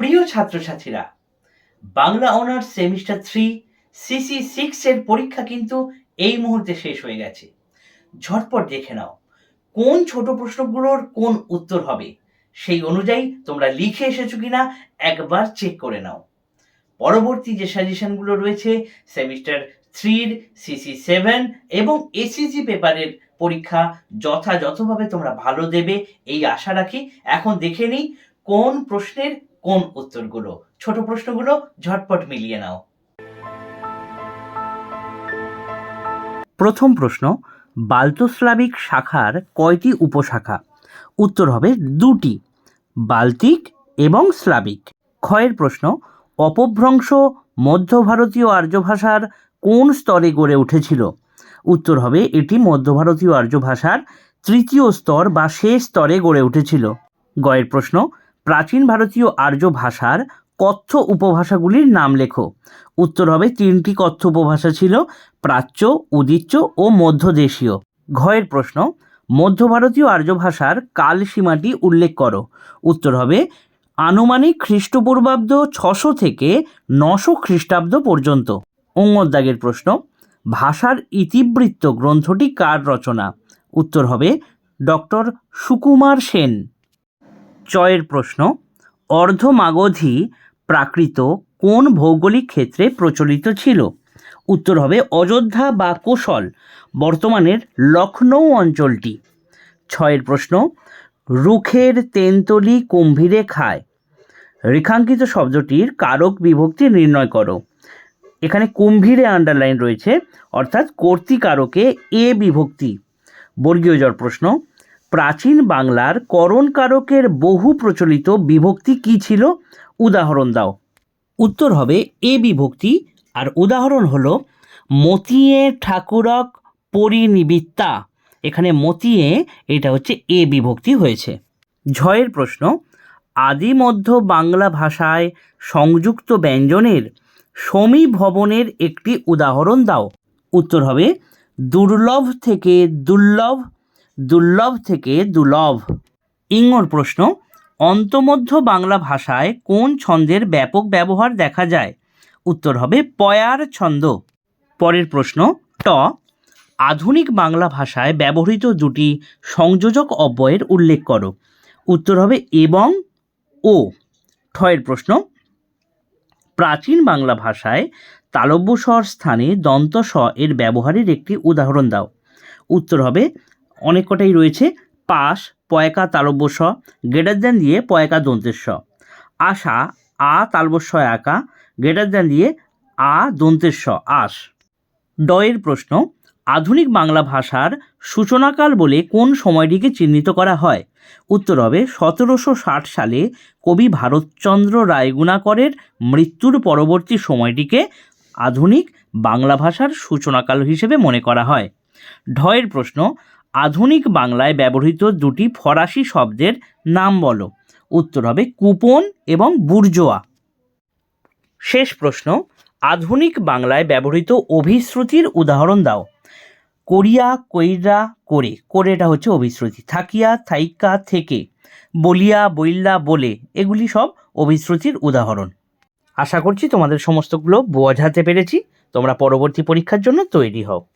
প্রিয় ছাত্রছাত্রীরা, Bangla honours semester three CC six এর পরীক্ষা কিন্তু এই মুহূর্তে শেষ হয়ে গেছে। ঝটপট দেখে নাও, কোন ছোট প্রশ্নগুলোর কোন উত্তর হবে? সেই অনুযায়ী তোমরা লিখে এসেছ কিনা একবার চেক করে নাও। পরবর্তী যে সাজেশনগুলো রয়েছে, সেমিস্টার থ্রির, সিসি সেভেন এবং এসিসি পেপারের পরীক্ষা যথাযথভাবে তোমরা ভালো দেবে, এই আশা রাখি। এখন দেখে নিই, কোন প্রশ্নের কোন উত্তরগুলো। ছোট প্রশ্নগুলো ঝটপট মিলিয়ে নাও। প্রথম প্রশ্ন বাল্টোস্লাবিক শাখার কয়টি উপশাখা? উত্তর হবে দুটি বাল্টিক এবং স্লাবিক। ক্ষয়ের প্রশ্ন, অপভ্রংশ মধ্য ভারতীয় আর্য ভাষার কোন স্তরে গড়ে উঠেছিল? উত্তর হবে এটি মধ্য ভারতীয় আর্য ভাষার তৃতীয় স্তর বা শেষ স্তরে গড়ে উঠেছিল। গয়ের প্রশ্ন প্রাচীন ভারতীয় আর্য ভাষার কথ্য উপভাষাগুলির নাম লেখো। উত্তর হবে তিনটি কথ্য উপভাষা ছিল প্রাচ্য, উদিচ্য ও মধ্যদেশীয়। ঘয়ের প্রশ্ন, মধ্য ভারতীয় আর্য ভাষার কালসীমাটি উল্লেখ করো। উত্তর হবে, আনুমানিক খ্রিস্টপূর্বাব্দ ছশো থেকে নশো খ্রিস্টাব্দ পর্যন্ত। অঙ্গদাগের প্রশ্ন, ভাষার ইতিবৃত্ত গ্রন্থটি কার রচনা? উত্তর হবে, ডক্টর সুকুমার সেন। চয়ের প্রশ্ন, অর্ধমাগধী প্রাকৃত কোন ভৌগোলিক ক্ষেত্রে প্রচলিত ছিল? উত্তর হবে অযোধ্যা বা কোশল, বর্তমানের লখনৌ অঞ্চলটি। ছয়ের প্রশ্ন, রুখের তেন্তলি কুম্ভীরে খায়। রেখাঙ্কিত শব্দটির কারক বিভক্তি নির্ণয় করো। এখানে কুম্ভীরে আন্ডারলাইন রয়েছে, অর্থাৎ কর্তিকারকে এ বিভক্তি। বর্গীয় জ্বর প্রশ্ন প্রাচীন বাংলার করণকারকের বহু প্রচলিত বিভক্তি কি ছিল? উদাহরণ দাও। উত্তর হবে এ বিভক্তি, আর উদাহরণ হলো, মতিয়ে ঠাকুরক পরিনিবিত্তা। এখানে মতিয়ে, এটা হচ্ছে এ বিভক্তি হয়েছে। ঝয়ের প্রশ্ন আদি মধ্য বাংলা ভাষায় সংযুক্ত ব্যঞ্জনের সমীভবনের একটি উদাহরণ দাও। উত্তর হবে, দুর্লভ থেকে দুর্লভ দুর্লভ থেকে দুর্লভ ইঙ্গর প্রশ্ন, অন্তমধ্য বাংলা ভাষায় কোন ছন্দের ব্যাপক ব্যবহার দেখা যায়? উত্তর হবে পয়ার ছন্দ। পরের প্রশ্ন, ট, আধুনিক বাংলা ভাষায় ব্যবহৃত দুটি সংযোজক অব্যয়ের উল্লেখ করো। উত্তর হবে এবং ও। ঠয়ের প্রশ্ন, প্রাচীন বাংলা ভাষায় তালব্য স্বর স্থানে দন্ত স এর ব্যবহারের একটি উদাহরণ দাও। উত্তর হবে অনেক কটাই রয়েছে। পাশ, পয়কা, তালব্য স গ্রেটার দ্যান দিয়ে পয়কা, দন্তের স আশা, আ তালবস্য একা গ্রেটার দ্যান দিয়ে আ, দন্তের স আশ। ডয়ের প্রশ্ন, আধুনিক বাংলা ভাষার সূচনাকাল বলে কোন সময়টিকে চিহ্নিত করা হয়? উত্তর হবে, সতেরোশো ষাট সালে কবি ভারতচন্দ্র রায়গুণাকরের মৃত্যুর পরবর্তী সময়টিকে আধুনিক বাংলা ভাষার সূচনাকাল হিসেবে মনে করা হয়। ঢয়ের প্রশ্ন আধুনিক বাংলায় ব্যবহৃত দুটি ফরাসি শব্দের নাম বলো। উত্তর হবে কুপন এবং বুর্জোয়া। শেষ প্রশ্ন, আধুনিক বাংলায় ব্যবহৃত অভিশ্রুতির উদাহরণ দাও। করিয়া, কইরা, করে। করেটা হচ্ছে অভিশ্রুতি। থাকিয়া, থাইকা, থেকে। বলিয়া, বইল্লা, বলে। এগুলি সব অভিশ্রুতির উদাহরণ। আশা করছি তোমাদের সমস্তগুলো বোঝাতে পেরেছি। তোমরা পরবর্তী পরীক্ষার জন্য তৈরি হও।